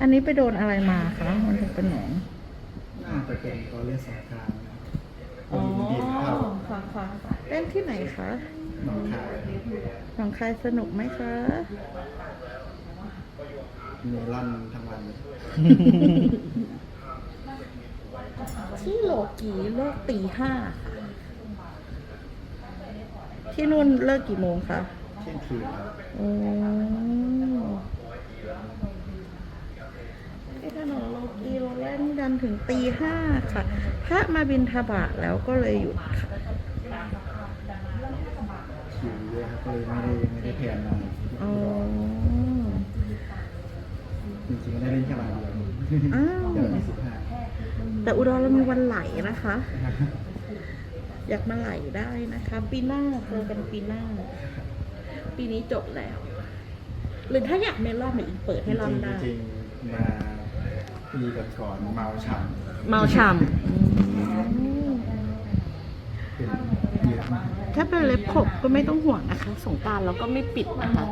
อันนี้ไปโดนอะไรมาคะ มันถึงเป็นหนองน่าจะเป็นเขเรีสงคอ๋อดิฟังฟังเล่นที่ไหนคะหนองคายหนองคายสนุกไหมคะเมลั่นทั้งวันที่โลกีโลกตีห้า ที่นู่นเลิกกี่โมงคะเที่ยงคืนครับอืมที่ถนนโลกีเราเล่นกันถึงตีห้าค่ะ พระมาบินทบาทแล้วก็เลยหยุดค่ะคิวเยอะครับก็เลยไม่ได้ไม่ได้แพลนมาอ๋อ จริงๆได้เล่นแค่วันเดียวอ้าว เดี๋ยววันที่สิบห้าแต่อุดรเรามีวันไหลนะคะ อยากมาไหลได้นะคะ ปีหน้าเจอกันปีหน้า ปีนี้จบแล้ว หรือถ้าอยากเมลอนมาอีกเปิดให้รอนได้จริงๆมาปีก่อนๆเมาฉ่ำเมาฉ่ำเป็นเยอะมาก ถ้าเป็นเล็บขบก็ไม่ต้องห่วงนะคะ สงกรารเราก็ไม่ปิดนะคะ